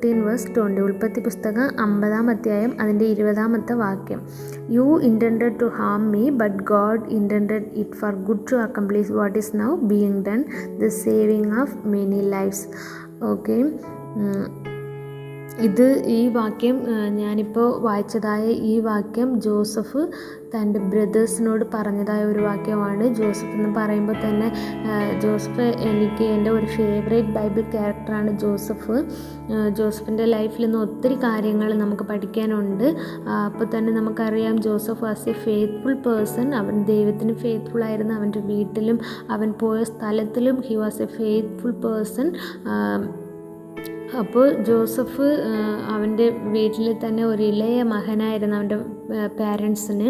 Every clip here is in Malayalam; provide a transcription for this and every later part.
ഫിഫ്റ്റീൻ വേഴ്സ് ട്വന്റി ഉൽപ്പത്തി പുസ്തകം അമ്പതാം അധ്യായം അതിന്റെ ഇരുപതാമത്തെ വാക്യം. You intended to harm me but God intended it for good to accomplish what is now being done the saving of many lives okay ഇത് ഈ വാക്യം ഞാനിപ്പോൾ വായിച്ചതായ ഈ വാക്യം ജോസഫ് തന്റെ ബ്രദേഴ്സിനോട് പറഞ്ഞതായ ഒരു വാക്യമാണ്. ജോസഫ് എന്ന് പറയുമ്പോൾ തന്നെ ജോസഫ് എനിക്ക് എന്റെ ഒരു ഫേവറേറ്റ് ബൈബിൾ ക്യാരക്ടറാണ് ജോസഫ്. ജോസഫിന്റെ ലൈഫിൽ നിന്ന് ഒത്തിരി കാര്യങ്ങൾ നമുക്ക് പഠിക്കാനുണ്ട്. അപ്പോൾ തന്നെ നമുക്കറിയാം Joseph was a faithful person. അവൻ ദൈവത്തിന് ഫെയ്ത്ത്ഫുൾ ആയിരുന്നു. അവന്റെ വീട്ടിലും അവൻ പോയ സ്ഥലത്തിലും he was a faithful person അപ്പോൾ ജോസഫ് അവന്റെ വീട്ടിൽ തന്നെ ഒരു ഇളയ മകനായിരുന്നു അവന്റെ പാരൻസിന്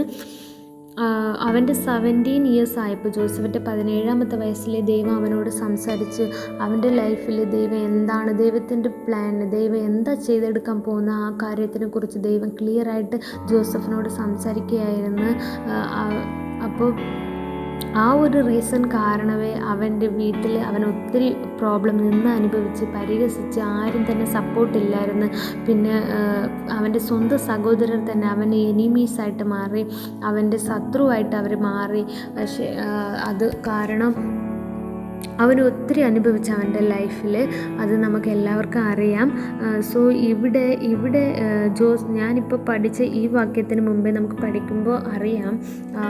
അവന്റെ സെവന്റീൻ ഇയേഴ്സ് ആയപ്പോൾ ജോസഫിന്റെ പതിനേഴാമത്തെ വയസ്സിലെ ദൈവം അവനോട് സംസാരിച്ച് അവന്റെ ലൈഫിൽ ദൈവം എന്താണ്? ദൈവത്തിന്റെ പ്ലാൻ ദൈവം എന്താ ചെയ്തെടുക്കാൻ പോകുന്ന ആ കാര്യത്തിനെക്കുറിച്ച് ദൈവം ക്ലിയറായിട്ട് ജോസഫിനോട് സംസാരിക്കുകയായിരുന്നു. അപ്പോൾ ആ ഒരു റീസൺ കാരണമേ അവന്റെ വീട്ടിൽ അവൻ ഒത്തിരി പ്രോബ്ലം നിന്ന് അനുഭവിച്ച് പരിഹസിച്ച് ആരും തന്നെ സപ്പോർട്ടില്ലായിരുന്നു പിന്നെ അവന്റെ സ്വന്തം സഹോദരർ തന്നെ അവന് എനിമീസായിട്ട് മാറി അവന്റെ ശത്രുവായിട്ട് അവർ മാറി. പക്ഷേ അത് കാരണം അവൻ ഒത്തിരി അനുഭവിച്ച അവന്റെ ലൈഫിൽ അത് നമുക്ക് എല്ലാവർക്കും അറിയാം. സോ ഇവിടെ ഇവിടെ ജോസ് ഞാനിപ്പോൾ പഠിച്ച ഈ വാക്യത്തിന് മുമ്പേ നമുക്ക് പഠിക്കുമ്പോൾ അറിയാം.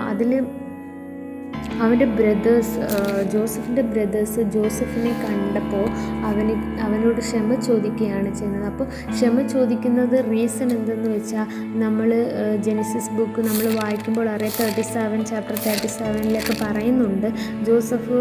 അതിൽ അവന്റെ ബ്രദേഴ്സ് ജോസഫിന്റെ ബ്രദേഴ്സ് ജോസഫിനെ കണ്ടപ്പോൾ അവന് അവനോട് ക്ഷമ ചോദിക്കുകയാണ് ചെയ്യുന്നത്. അപ്പോൾ ക്ഷമ ചോദിക്കുന്നത് റീസൺ എന്തെന്ന് വെച്ചാൽ നമ്മൾ ജെനിസിസ് ബുക്ക് നമ്മൾ വായിക്കുമ്പോൾ അറിയാം തേർട്ടി സെവൻ ചാപ്റ്റർ തേർട്ടി സെവനിലൊക്കെ പറയുന്നുണ്ട്. ജോസഫ്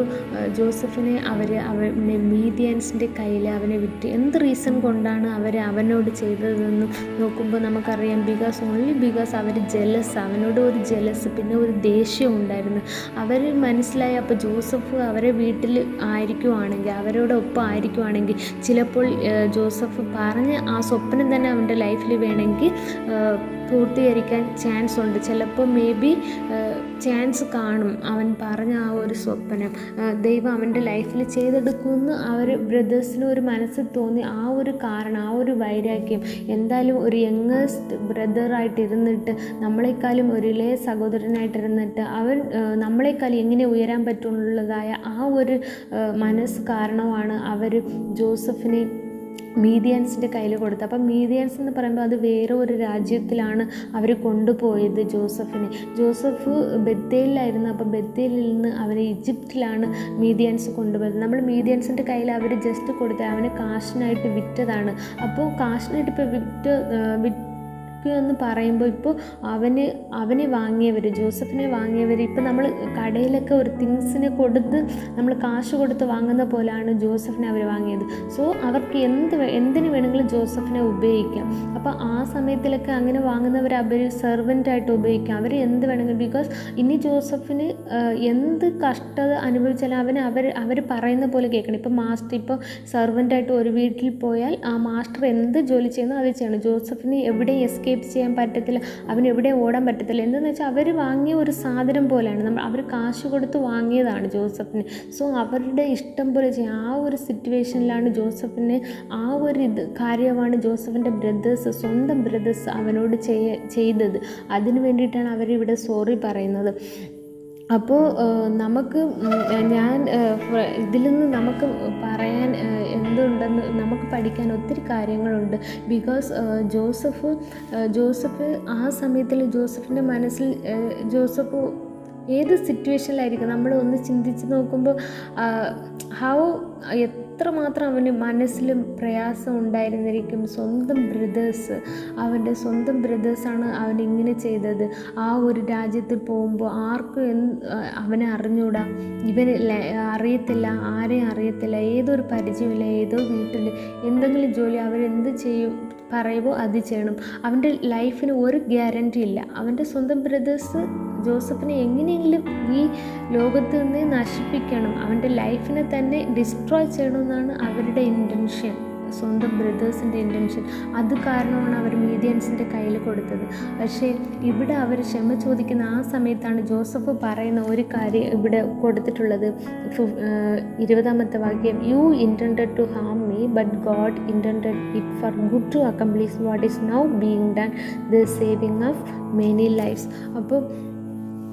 ജോസഫിനെ അവർ അവനെ മീഡിയൻസിന്റെ കയ്യിൽ അവനെ വിറ്റ് എന്ത് റീസൺ കൊണ്ടാണ് അവർ അവനോട് ചെയ്തതെന്ന് നോക്കുമ്പോൾ നമുക്കറിയാം ബിക്കോസ് ഓൺലി ബിക്കോസ് അവർ ജലസ് അവനോട് ഒരു ജലസ് പിന്നെ ഒരു ദേഷ്യം ഉണ്ടായിരുന്നു. അവർ മനസ്സിലായി. അപ്പോൾ ജോസഫ് അവരെ വീട്ടിൽ ആയിരിക്കുവാണെങ്കിൽ അവരോടൊപ്പം ആയിരിക്കുവാണെങ്കിൽ ചിലപ്പോൾ ജോസഫ് പറഞ്ഞ് ആ സ്വപ്നം തന്നെ അവന്റെ ലൈഫിൽ വേണമെങ്കിൽ പൂർത്തീകരിക്കാൻ ചാൻസ് ഉണ്ട്. ചിലപ്പോൾ മേ ബി ചാൻസ് കാണും. അവൻ പറഞ്ഞ ആ ഒരു സ്വപ്നം. ദൈവം അവന്റെ ലൈഫിൽ ചെയ്തെടുക്കുമെന്ന് അവർ ബ്രദേഴ്സിന് ഒരു മനസ്സിൽ തോന്നി ആ ഒരു കാരണം ആ ഒരു വൈരാഗ്യം. എന്തായാലും ഒരു യങ്ങസ്റ്റ് ബ്രദറായിട്ട് ഇരുന്നിട്ട് നമ്മളെക്കാളും ഒരു ഇളയ സഹോദരനായിട്ടിരുന്നിട്ട് അവൻ നമ്മളെക്കാൾ എങ്ങനെ ഉയരാൻ പറ്റുള്ളതായ ആ ഒരു മനസ്സ് കാരണമാണ് അവർ ജോസഫിനെ മീഡിയൻസിന്റെ കയ്യിൽ കൊടുത്തു അപ്പം മീഡിയൻസ് എന്ന് പറയുമ്പോൾ അത് വേറെ ഒരു രാജ്യത്തിലാണ് അവർ കൊണ്ടുപോയത് ജോസഫിനെ. ജോസഫ് ബത്തേലിലായിരുന്നു. അപ്പം ബത്തേലിൽ നിന്ന് അവർ ഈജിപ്തിലാണ് മീഡിയൻസ് കൊണ്ടുപോയത്. നമ്മൾ മീഡിയൻസിന്റെ കയ്യിൽ അവർ ജസ്റ്റ് കൊടുത്ത് അവനെ കാശിനായിട്ട് വിറ്റതാണ്. അപ്പോൾ കാശിനായിട്ട് ഇപ്പോൾ വിറ്റ് വിറ്റ് എന്ന് പറയുമ്പോൾ ഇപ്പോൾ അവന് അവനെ വാങ്ങിയവർ ജോസഫിനെ വാങ്ങിയവർ ഇപ്പോൾ നമ്മൾ കടയിലൊക്കെ ഒരു തിങ്സിനെ കൊടുത്ത് നമ്മൾ കാശ് കൊടുത്ത് വാങ്ങുന്ന പോലെയാണ് ജോസഫിനെ അവർ വാങ്ങിയത്. സോ അവർക്ക് എന്ത് എന്തിന് വേണമെങ്കിലും ജോസഫിനെ ഉപയോഗിക്കാം. അപ്പോൾ ആ സമയത്തിലൊക്കെ അങ്ങനെ വാങ്ങുന്നവർ അവർ സെർവന്റായിട്ട് ഉപയോഗിക്കാം. അവർ എന്ത് വേണമെങ്കിലും ബിക്കോസ് ഇനി ജോസഫിന് എന്ത് കഷ്ടത അനുഭവിച്ചാലും അവന് അവർ അവർ പറയുന്ന പോലെ കേൾക്കണം. ഇപ്പോൾ മാസ്റ്റർ ഇപ്പോൾ സെർവന്റായിട്ട് ഒരു വീട്ടിൽ പോയാൽ ആ മാസ്റ്റർ എന്ത് ജോലി ചെയ്യുന്നു അത് ചെയ്യണം. ജോസഫിന് എവിടെയും എസ്കേപ്പ് ചെയ്യാൻ പറ്റത്തില്ല അവന് എവിടെ ഓടാൻ പറ്റത്തില്ല. എന്തെന്ന് വെച്ചാൽ അവർ വാങ്ങിയ ഒരു സാധനം പോലെയാണ്. നമ്മൾ അവർ കാശ് കൊടുത്ത് വാങ്ങിയതാണ് ജോസഫിന്. സോ അവരുടെ ഇഷ്ടം പോലെ ചെയ്യാം ആ ഒരു സിറ്റുവേഷനിലാണ് ജോസഫിന് ആ ഒരു ഇത് കാര്യമാണ് ജോസഫിന്റെ ബ്രദേഴ്സ് സ്വന്തം ബ്രദേഴ്സ് അവനോട് ചെയ്യ ചെയ്തത്. അതിന് വേണ്ടിയിട്ടാണ് അവരിവിടെ സോറി പറയുന്നത്. അപ്പോൾ നമുക്ക് ഞാൻ ഇതിൽ നിന്ന് നമുക്ക് പറയാൻ എന്തുണ്ടെന്ന് നമുക്ക് പഠിക്കാൻ ഒത്തിരി കാര്യങ്ങളുണ്ട്. ബിക്കോസ് ജോസഫ് ജോസഫ് ആ സമയത്തിൽ ജോസഫിന്റെ മനസ്സിൽ ജോസഫ് ഏത് സിറ്റുവേഷനിലായിരിക്കും നമ്മൾ ഒന്ന് ചിന്തിച്ച് നോക്കുമ്പോൾ ഹൗ എത്രമാത്രം അവന് മനസ്സിലും പ്രയാസം ഉണ്ടായിരുന്നിരിക്കും. സ്വന്തം ബ്രദേഴ്സ് അവന്റെ സ്വന്തം ബ്രദേഴ്സാണ് അവൻ ഇങ്ങനെ ചെയ്തത്. ആ ഒരു രാജ്യത്തിൽ പോകുമ്പോൾ ആർക്കും അവനെ അറിഞ്ഞൂടാ. ഇവന് അറിയത്തില്ല ആരെയും അറിയത്തില്ല. ഏതൊരു പരിചയമില്ല ഏതോ വീട്ടിൽ എന്തെങ്കിലും ജോലി അവരെന്ത് ചെയ്യും പറയുമോ അത് ചെയ്യണം. അവന്റെ ലൈഫിന് ഒരു ഗ്യാരണ്ടി ഇല്ല. അവന്റെ സ്വന്തം ബ്രദേഴ്സ് ജോസഫിനെ എങ്ങനെയെങ്കിലും ഈ ലോകത്ത് നിന്ന് നശിപ്പിക്കണം അവന്റെ ലൈഫിനെ തന്നെ ഡിസ്ട്രോയ് ചെയ്യണമെന്നാണ് അവരുടെ ഇന്റൻഷൻ സ്വന്തം ബ്രദേഴ്സിന്റെ ഇന്റൻഷൻ അത് കാരണമാണ് അവർ മീഡിയൻസിന്റെ കയ്യിൽ കൊടുത്തത്. പക്ഷേ ഇവിടെ അവർ ക്ഷമ ചോദിക്കുന്ന ആ സമയത്താണ് ജോസഫ് പറയുന്ന ഒരു കാര്യം ഇവിടെ കൊടുത്തിട്ടുള്ളത്. ഇരുപതാമത്തെ വാക്യം you intend to harm me but God intend it for good to accomplish what is now being done the saving of many lives അപ്പോൾ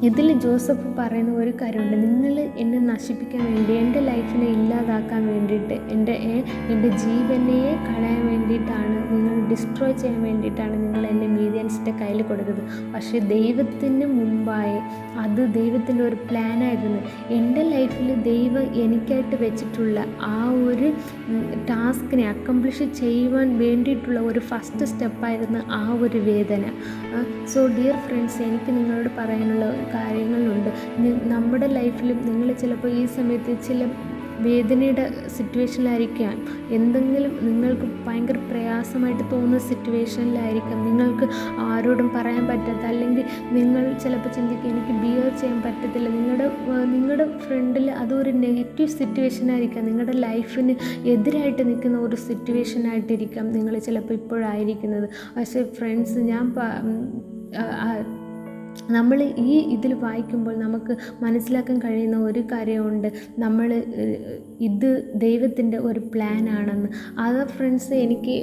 ഇതിൽ ജോസഫ് പറയുന്ന ഒരു കാര്യമുണ്ട്. നിങ്ങൾ എന്നെ നശിപ്പിക്കാൻ വേണ്ടി എന്റെ ലൈഫിനെ ഇല്ലാതാക്കാൻ വേണ്ടിയിട്ട് എന്റെ എന്റെ ജീവനെയെ കളയാൻ വേണ്ടിയിട്ടാണ് നിങ്ങൾ ഡിസ്ട്രോയ് ചെയ്യാൻ വേണ്ടിയിട്ടാണ് നിങ്ങൾ എന്നെ മീഡിയൻസിന്റെ കയ്യിൽ കൊടുക്കുന്നത് പക്ഷേ ദൈവത്തിന് മുമ്പായി അത് ദൈവത്തിന്റെ ഒരു പ്ലാനായിരുന്നു എന്റെ ലൈഫിൽ ദൈവം എനിക്കായിട്ട് വെച്ചിട്ടുള്ള ആ ഒരു ടാസ്കിനെ അക്കംപ്ലിഷ് ചെയ്യുവാൻ വേണ്ടിയിട്ടുള്ള ഒരു ഫസ്റ്റ് സ്റ്റെപ്പായിരുന്നു ആ ഒരു വേദന. സോ ഡിയർ ഫ്രണ്ട്സ് എനിക്ക് നിങ്ങളോട് പറയാനുള്ള കാര്യങ്ങളുണ്ട്. നമ്മുടെ ലൈഫിലും നിങ്ങൾ ചിലപ്പോൾ ഈ സമയത്ത് ചില വേദനയുടെ സിറ്റുവേഷനിലായിരിക്കാം. എന്തെങ്കിലും നിങ്ങൾക്ക് ഭയങ്കര പ്രയാസമായിട്ട് തോന്നുന്ന സിറ്റുവേഷനിലായിരിക്കാം. നിങ്ങൾക്ക് ആരോടും പറയാൻ പറ്റാത്ത അല്ലെങ്കിൽ നിങ്ങൾ ചിലപ്പോൾ ചിന്തിക്കുക എനിക്ക് ബിയർ ചെയ്യാൻ പറ്റത്തില്ല. നിങ്ങളുടെ നിങ്ങളുടെ ഫ്രണ്ടിൽ അതൊരു നെഗറ്റീവ് സിറ്റുവേഷൻ ആയിരിക്കാം നിങ്ങളുടെ ലൈഫിന് എതിരായിട്ട് നിൽക്കുന്ന ഒരു സിറ്റുവേഷൻ ആയിട്ടിരിക്കാം നിങ്ങൾ ചിലപ്പോൾ ഇപ്പോഴായിരിക്കുന്നത്. പക്ഷേ ഫ്രണ്ട്സ് ഞാൻ നമ്മൾ ഈ ഇതിൽ വായിക്കുമ്പോൾ നമുക്ക് മനസ്സിലാക്കാൻ കഴിയുന്ന ഒരു കാര്യമുണ്ട്. നമ്മൾ ഇത് ദൈവത്തിന്റെ ഒരു പ്ലാൻ ആണെന്ന് അത് ഫ്രണ്ട്സ് എനിക്ക്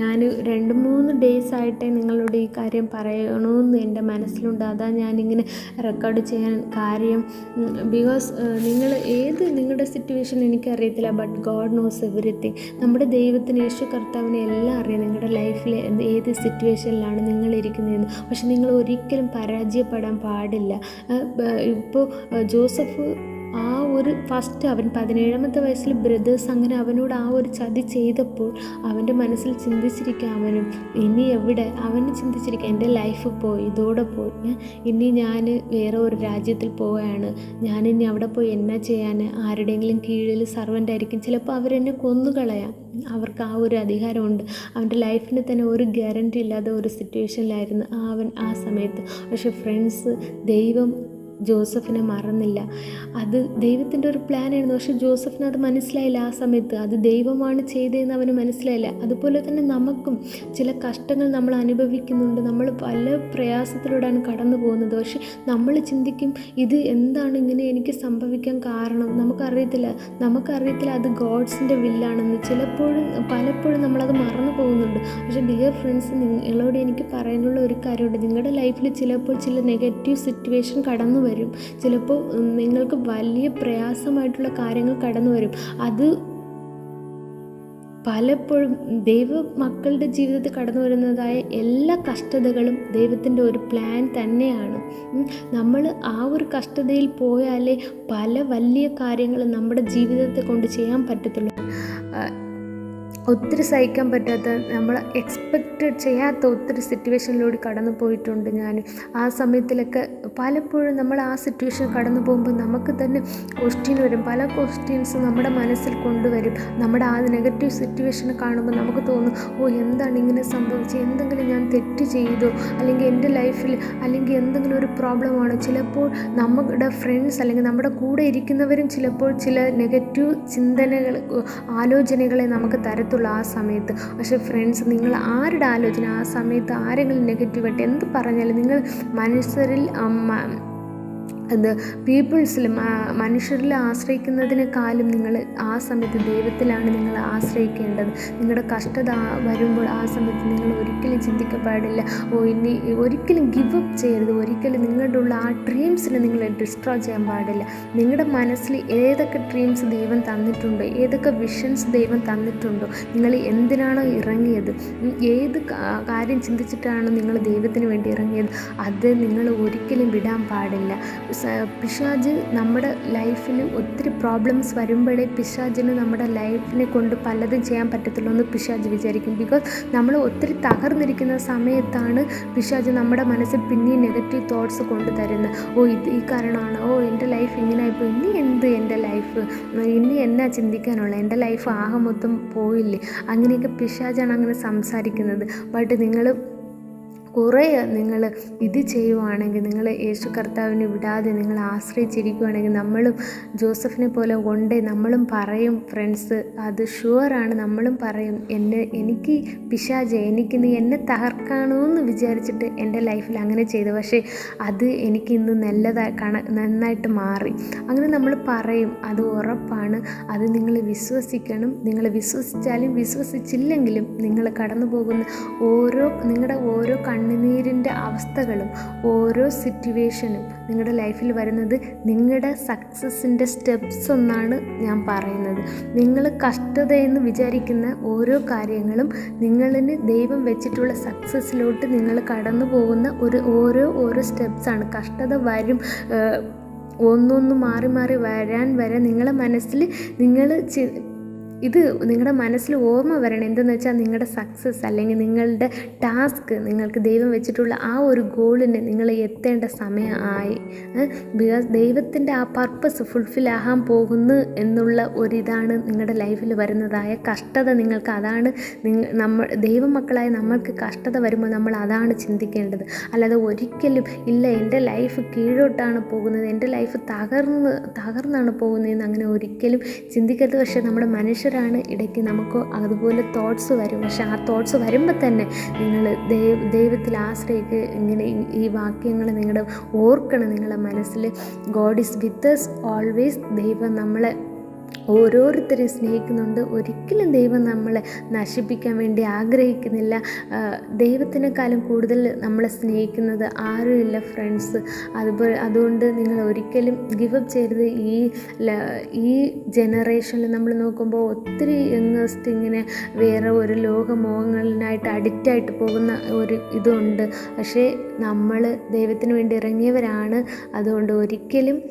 ഞാൻ രണ്ട് മൂന്ന് ഡേയ്സ് ആയിട്ടേ നിങ്ങളോട് ഈ കാര്യം പറയണമെന്ന് എന്റെ മനസ്സിലുണ്ട്. അതാ ഞാനിങ്ങനെ റെക്കോർഡ് ചെയ്യാൻ കാര്യം. ബിക്കോസ് നിങ്ങൾ ഏത് നിങ്ങളുടെ സിറ്റുവേഷൻ എനിക്കറിയത്തില്ല ബട്ട് ഗോഡ് നോസ് എവറിത്തിങ് നമ്മുടെ ദൈവത്തിന് യേശു കർത്താവിനെ എല്ലാം അറിയാം നിങ്ങളുടെ ലൈഫിൽ ഏത് സിറ്റുവേഷനിലാണ് നിങ്ങളിരിക്കുന്നതെന്ന് പക്ഷെ നിങ്ങൾ ഒരിക്കലും പരാജയപ്പെടാൻ പാടില്ല. ഇപ്പോൾ ജോസഫ് ആ ഒരു ഫസ്റ്റ് അവൻ പതിനേഴാമത്തെ വയസ്സിൽ ബ്രദേഴ്സ് അങ്ങനെ അവനോട് ആ ഒരു ചതി ചെയ്തപ്പോൾ അവന്റെ മനസ്സിൽ ചിന്തിച്ചിരിക്കുക അവനും ഇനി എവിടെ? അവന് ചിന്തിച്ചിരിക്കുക എന്റെ ലൈഫ് പോയി ഇതോടെ പോയി ഇനി ഞാൻ വേറെ ഒരു രാജ്യത്തിൽ പോവുകയാണ്. ഞാനിനി അവിടെ പോയി എന്നാ ചെയ്യാൻ? ആരുടെയെങ്കിലും കീഴിൽ സർവന്റ് ആയിരിക്കും. ചിലപ്പോൾ അവരെന്നെ കൊന്നുകളയാം അവർക്ക് ആ ഒരു അധികാരമുണ്ട്. അവന്റെ ലൈഫിന് തന്നെ ഒരു ഗ്യാരണ്ടി ഇല്ലാത്ത ഒരു സിറ്റുവേഷനിലായിരുന്നു ആ അവൻ ആ സമയത്ത്. പക്ഷെ ഫ്രണ്ട്സ് ദൈവം ജോസഫിനെ മറന്നില്ല. അത് ദൈവത്തിന്റെ ഒരു പ്ലാനായിരുന്നു പക്ഷെ ജോസഫിന് അത് മനസ്സിലായില്ല ആ സമയത്ത്. അത് ദൈവമാണ് ചെയ്തതെന്ന് അവന് മനസ്സിലായില്ല. അതുപോലെ തന്നെ നമുക്കും ചില കഷ്ടങ്ങൾ നമ്മൾ അനുഭവിക്കുന്നുണ്ട്. നമ്മൾ പല പ്രയാസത്തിലൂടെയാണ് കടന്നു പോകുന്നത്. പക്ഷെ നമ്മൾ ചിന്തിക്കും ഇത് എന്താണ് ഇങ്ങനെ എനിക്ക് സംഭവിക്കാൻ കാരണം? നമുക്കറിയത്തില്ല. നമുക്കറിയത്തില്ല അത് ഗോഡ്സിന്റെ വില്ലാണെന്ന്. ചിലപ്പോഴും പലപ്പോഴും നമ്മളത് മറന്നു പോകുന്നുണ്ട്. പക്ഷേ ഡിയർ ഫ്രണ്ട്സ് നിങ്ങളോട് എനിക്ക് പറയാനുള്ള ഒരു കാര്യമുണ്ട്. നിങ്ങളുടെ ലൈഫിൽ ചിലപ്പോൾ ചില നെഗറ്റീവ് സിറ്റുവേഷൻ കടന്നു വരും. ചിലപ്പോൾ നിങ്ങൾക്ക് വലിയ പ്രയാസമായിട്ടുള്ള കാര്യങ്ങൾ കടന്നു വരും. അത് പലപ്പോഴും ദൈവ മക്കളുടെ ജീവിതത്തിൽ കടന്നു വരുന്നതായ എല്ലാ കഷ്ടതകളും ദൈവത്തിന്റെ ഒരു പ്ലാൻ തന്നെയാണ്. നമ്മൾ ആ ഒരു കഷ്ടതയിൽ പോയാലേ പല വലിയ കാര്യങ്ങളും നമ്മുടെ ജീവിതത്തെ കൊണ്ട് ചെയ്യാൻ പറ്റത്തുള്ളൂ. ഒത്തിരി സഹിക്കാൻ പറ്റാത്ത നമ്മൾ എക്സ്പെക്റ്റ് ചെയ്യാത്ത ഒത്തിരി സിറ്റുവേഷനിലൂടെ കടന്നു പോയിട്ടുണ്ട് ഞാൻ ആ സമയത്തിലൊക്കെ പലപ്പോഴും നമ്മൾ ആ സിറ്റുവേഷൻ കടന്നു പോകുമ്പോൾ നമുക്ക് തന്നെ ക്വസ്റ്റ്യൻ വരും. പല ക്വസ്റ്റ്യൻസ് നമ്മുടെ മനസ്സിൽ കൊണ്ടുവരും. നമ്മുടെ ആ നെഗറ്റീവ് സിറ്റുവേഷൻ കാണുമ്പോൾ നമുക്ക് തോന്നും ഓ എന്താണ് ഇങ്ങനെ സംഭവിച്ചത്? എന്തെങ്കിലും ഞാൻ തെറ്റ് ചെയ്തോ? അല്ലെങ്കിൽ എന്റെ ലൈഫിൽ അല്ലെങ്കിൽ എന്തെങ്കിലും ഒരു പ്രോബ്ലമാണോ ചിലപ്പോൾ നമ്മുടെ ഫ്രണ്ട്സ് അല്ലെങ്കിൽ നമ്മുടെ കൂടെ ഇരിക്കുന്നവരും ചിലപ്പോൾ ചില നെഗറ്റീവ് ചിന്തനകൾ ആലോചനകളെ നമുക്ക് തരത്തുള്ളൂ ആ സമയത്ത്. പക്ഷേ ഫ്രണ്ട്സ് നിങ്ങൾ ആരുടെ ആലോചന? ആ സമയത്ത് ആരെങ്കിലും നെഗറ്റീവായിട്ട് എന്ത് പറഞ്ഞാലും നിങ്ങൾ മനുഷ്യരിൽ അത് പീപ്പിൾസിൽ മനുഷ്യരിൽ ആശ്രയിക്കുന്നതിനേക്കാളും നിങ്ങൾ ആ സമയത്ത് ദൈവത്തിലാണ് നിങ്ങൾ ആശ്രയിക്കേണ്ടത്. നിങ്ങളുടെ കഷ്ടത വരുമ്പോൾ ആ സമയത്ത് നിങ്ങൾ ഒരിക്കലും ചിന്തിക്കപ്പാടില്ല ഓ ഇനി ഒരിക്കലും ഗിവ് അപ്പ് ചെയ്യരുത്. ഒരിക്കലും നിങ്ങളുടെ ഉള്ള ആ ഡ്രീംസിനെ നിങ്ങൾ ഡിസ്ട്രോയ് ചെയ്യാൻ പാടില്ല. നിങ്ങളുടെ മനസ്സിൽ ഏതൊക്കെ ഡ്രീംസ് ദൈവം തന്നിട്ടുണ്ടോ ഏതൊക്കെ വിഷൻസ് ദൈവം തന്നിട്ടുണ്ടോ നിങ്ങൾ എന്തിനാണോ ഇറങ്ങിയത് ഏത് കാര്യം ചിന്തിച്ചിട്ടാണോ നിങ്ങൾ ദൈവത്തിന് വേണ്ടി ഇറങ്ങിയത് അത് നിങ്ങൾ ഒരിക്കലും വിടാൻ പാടില്ല. പിശാജ് നമ്മുടെ ലൈഫിൽ ഒത്തിരി പ്രോബ്ലംസ് വരുമ്പോഴേ പിശാജിന് നമ്മുടെ ലൈഫിനെ കൊണ്ട് പലതും ചെയ്യാൻ പറ്റത്തുള്ളൂ എന്ന് പിശാജ് വിചാരിക്കും. ബിക്കോസ് നമ്മൾ ഒത്തിരി തകർന്നിരിക്കുന്ന സമയത്താണ് പിശാജ് നമ്മുടെ മനസ്സിൽ പിന്നെയും നെഗറ്റീവ് തോട്ട്സ് കൊണ്ട് തരുന്നത് ഓ ഇത് ഈ കാരണമാണ്. ഓ എന്റെ ലൈഫ് ഇങ്ങനെ ആയിപ്പോൾ ഇനി എന്ത് എന്റെ ലൈഫ് ഇനി എന്നാ ചിന്തിക്കാനുള്ള? എന്റെ ലൈഫ് ആകെ മൊത്തം പോയില്ലേ? അങ്ങനെയൊക്കെ പിശാജാണ് അങ്ങനെ സംസാരിക്കുന്നത്. ബട്ട് നിങ്ങൾ കുറേ നിങ്ങൾ ഇത് ചെയ്യുവാണെങ്കിൽ നിങ്ങൾ യേശു കർത്താവിനെ വിടാതെ നിങ്ങൾ ആശ്രയിച്ചിരിക്കുവാണെങ്കിൽ നമ്മളും ജോസഫിനെ പോലെ കൊണ്ടേ നമ്മളും പറയും ഫ്രണ്ട്സ് അത് ഷുവറാണ് നമ്മളും പറയും എന്നെ എനിക്ക് പിശാജ് എനിക്ക് നീ എന്നെ തകർക്കാണോ എന്ന് വിചാരിച്ചിട്ട് എന്റെ ലൈഫിൽ അങ്ങനെ ചെയ്തു. പക്ഷേ അത് എനിക്ക് ഇന്ന് നല്ലതായി കണ നന്നായിട്ട് മാറി. അങ്ങനെ നമ്മൾ പറയും അത് ഉറപ്പാണ് അത് നിങ്ങൾ വിശ്വസിക്കണം. നിങ്ങൾ വിശ്വസിച്ചാലും വിശ്വസിച്ചില്ലെങ്കിലും നിങ്ങൾ കടന്നു പോകുന്ന ഓരോ നിങ്ങളുടെ ഓരോ കണ്ണുനീരിന്റെ അവസ്ഥകളും ഓരോ സിറ്റുവേഷനും നിങ്ങളുടെ ലൈഫിൽ വരുന്നത് നിങ്ങളുടെ സക്സസിന്റെ സ്റ്റെപ്സ് എന്നാണ് ഞാൻ പറയുന്നത്. നിങ്ങൾ കഷ്ടതയെന്ന് വിചാരിക്കുന്ന ഓരോ കാര്യങ്ങളും നിങ്ങളിന് ദൈവം വെച്ചിട്ടുള്ള സക്സസ്സിലോട്ട് നിങ്ങൾ കടന്നു പോകുന്ന ഒരു ഓരോ ഓരോ സ്റ്റെപ്സാണ് കഷ്ടത വരും ഒന്നൊന്ന് മാറി മാറി വരാൻ വരെ നിങ്ങളെ മനസ്സിൽ നിങ്ങൾ ഇത് നിങ്ങളുടെ മനസ്സിൽ ഓർമ്മ വരണം. എന്തെന്ന് വെച്ചാൽ നിങ്ങളുടെ സക്സസ് അല്ലെങ്കിൽ നിങ്ങളുടെ ടാസ്ക് നിങ്ങൾക്ക് ദൈവം വെച്ചിട്ടുള്ള ആ ഒരു ഗോളിന് നിങ്ങൾ എത്തേണ്ട സമയമായി ബിക്കോസ് ദൈവത്തിന്റെ ആ പർപ്പസ് ഫുൾഫിൽ ആകാൻ പോകുന്നു എന്നുള്ള ഒരിതാണ് നിങ്ങളുടെ ലൈഫിൽ വരുന്നതായ കഷ്ടത നിങ്ങൾക്ക്. അതാണ് നിങ്ങൾ നമ്മൾ ദൈവമക്കളായ നമ്മൾക്ക് കഷ്ടത വരുമ്പോൾ നമ്മൾ അതാണ് ചിന്തിക്കേണ്ടത്. അല്ലാതെ ഒരിക്കലും ഇല്ല എന്റെ ലൈഫ് കീഴോട്ടാണ് പോകുന്നത് എന്റെ ലൈഫ് തകർന്ന് തകർന്നാണ് പോകുന്നതെന്ന് അങ്ങനെ ഒരിക്കലും ചിന്തിക്കരുത്. പക്ഷേ നമ്മുടെ മനുഷ്യരാണ്. ഇടയ്ക്ക് നമുക്ക് അതുപോലെ തോട്ട്സ് വരും. പക്ഷെ ആ തോട്ട്സ് വരുമ്പോൾ തന്നെ നിങ്ങൾ ദൈവ ദൈവത്തിൽ ആശ്രയിക്ക് ഇങ്ങനെ ഈ- വാക്യങ്ങൾ നിങ്ങളുടെ ഓർക്കണം. നിങ്ങളുടെ മനസ്സിൽ God is with us always ദൈവം നമ്മളെ ഓരോരുത്തരെയും സ്നേഹിക്കുന്നുണ്ട്. ഒരിക്കലും ദൈവം നമ്മളെ നശിപ്പിക്കാൻ വേണ്ടി ആഗ്രഹിക്കുന്നില്ല. ദൈവത്തിനേക്കാളും കൂടുതൽ നമ്മളെ സ്നേഹിക്കുന്നത് ആരുമില്ല ഫ്രണ്ട്സ് അതുപോലെ അതുകൊണ്ട് നിങ്ങൾ ഒരിക്കലും ഗിവ് അപ്പ് ചെയ്യരുത്. ഈ ഈ ജനറേഷനിൽ നമ്മൾ നോക്കുമ്പോൾ ഒത്തിരി യങ്ങസ്റ്റ് ഇങ്ങനെ വേറെ ഒരു ലോകമോഹങ്ങളിനായിട്ട് അഡിക്റ്റായിട്ട് പോകുന്ന ഒരു ഇതുണ്ട്. പക്ഷേ നമ്മൾ ദൈവത്തിന് വേണ്ടി ഇറങ്ങിയവരാണ്. അതുകൊണ്ട് ഒരിക്കലും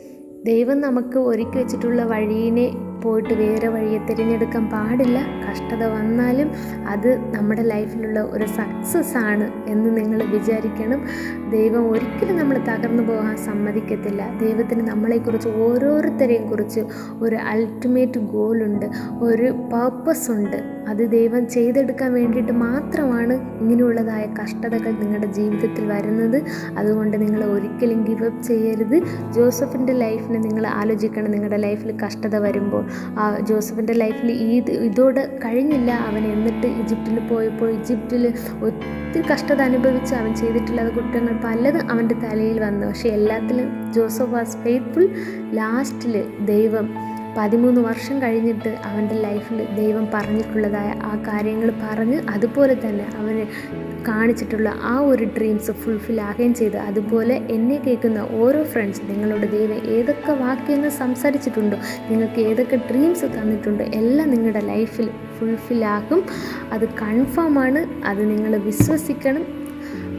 ദൈവം നമുക്ക് ഒരുക്കി വെച്ചിട്ടുള്ള വഴീനെ പോയിട്ട് വേറെ വഴിയെ തിരഞ്ഞെടുക്കാൻ പാടില്ല. കഷ്ടത വന്നാലും അത് നമ്മുടെ ലൈഫിലുള്ള ഒരു സക്സസ് ആണ് എന്ന് നിങ്ങൾ വിചാരിക്കണം. ദൈവം ഒരിക്കലും നമ്മൾ തകർന്നു പോകാൻ സമ്മതിക്കത്തില്ല. ദൈവത്തിന് നമ്മളെക്കുറിച്ച് ഓരോരുത്തരെയും കുറിച്ച് ഒരു അൾട്ടിമേറ്റ് ഗോളുണ്ട് ഒരു പർപ്പസ് ഉണ്ട്. അത് ദൈവം ചെയ്തെടുക്കാൻ വേണ്ടിയിട്ട് മാത്രമാണ് ഇങ്ങനെയുള്ളതായ കഷ്ടതകൾ നിങ്ങളുടെ ജീവിതത്തിൽ വരുന്നത്. അതുകൊണ്ട് നിങ്ങൾ ഒരിക്കലും ഗിവ് അപ്പ് ചെയ്യരുത്. ജോസഫിന്റെ ലൈഫിനെ നിങ്ങൾ ആലോചിക്കണം. നിങ്ങളുടെ ലൈഫിൽ കഷ്ടത വരുമ്പോൾ ജോസഫിന്റെ ലൈഫിൽ ഈ ഇത് ഇതോടെ കഴിഞ്ഞില്ല അവൻ എന്നിട്ട് ഈജിപ്തിൽ പോയപ്പോൾ ഈജിപ്തിൽ ഒത്തിരി കഷ്ടത അനുഭവിച്ച് അവൻ ചെയ്തിട്ടില്ലാത്ത കുറ്റങ്ങൾ പലതും അവന്റെ തലയിൽ വന്നു. പക്ഷേ എല്ലാത്തിലും ജോസഫ് വാസ് ഫെയ്ത്ത്ഫുൾ ലാസ്റ്റിൽ ദൈവം പതിമൂന്ന് വർഷം കഴിഞ്ഞിട്ട് അവന്റെ ലൈഫിൽ ദൈവം പറഞ്ഞിട്ടുള്ളതായ ആ കാര്യങ്ങൾ പറഞ്ഞ് അതുപോലെ തന്നെ അവന് കാണിച്ചിട്ടുള്ള ആ ഒരു ഡ്രീംസ് ഫുൾഫിൽ ആകുകയും ചെയ്ത്. അതുപോലെ എന്നെ കേൾക്കുന്ന ഓരോ ഫ്രണ്ട്സ് നിങ്ങളുടെ ദൈവം ഏതൊക്കെ വാക്യങ്ങൾ സംസാരിച്ചിട്ടുണ്ടോ നിങ്ങൾക്ക് ഏതൊക്കെ ഡ്രീംസ് തന്നിട്ടുണ്ടോ എല്ലാം നിങ്ങളുടെ ലൈഫിൽ ഫുൾഫില്ലാകും അത് കൺഫേമാണ് അത് നിങ്ങൾ വിശ്വസിക്കണം.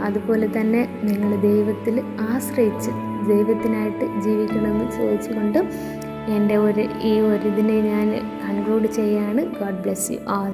അതുപോലെ തന്നെ നിങ്ങൾ ദൈവത്തിൽ ആശ്രയിച്ച് ദൈവത്തിനായിട്ട് ജീവിക്കണമെന്ന് ചോദിച്ചുകൊണ്ട് എന്റെ ഒരു ഈ ഒരു ഇതിനെ ഞാൻ കൺക്ലൂഡ് ചെയ്യാണ് ഗോഡ് ബ്ലെസ് യു ആൾ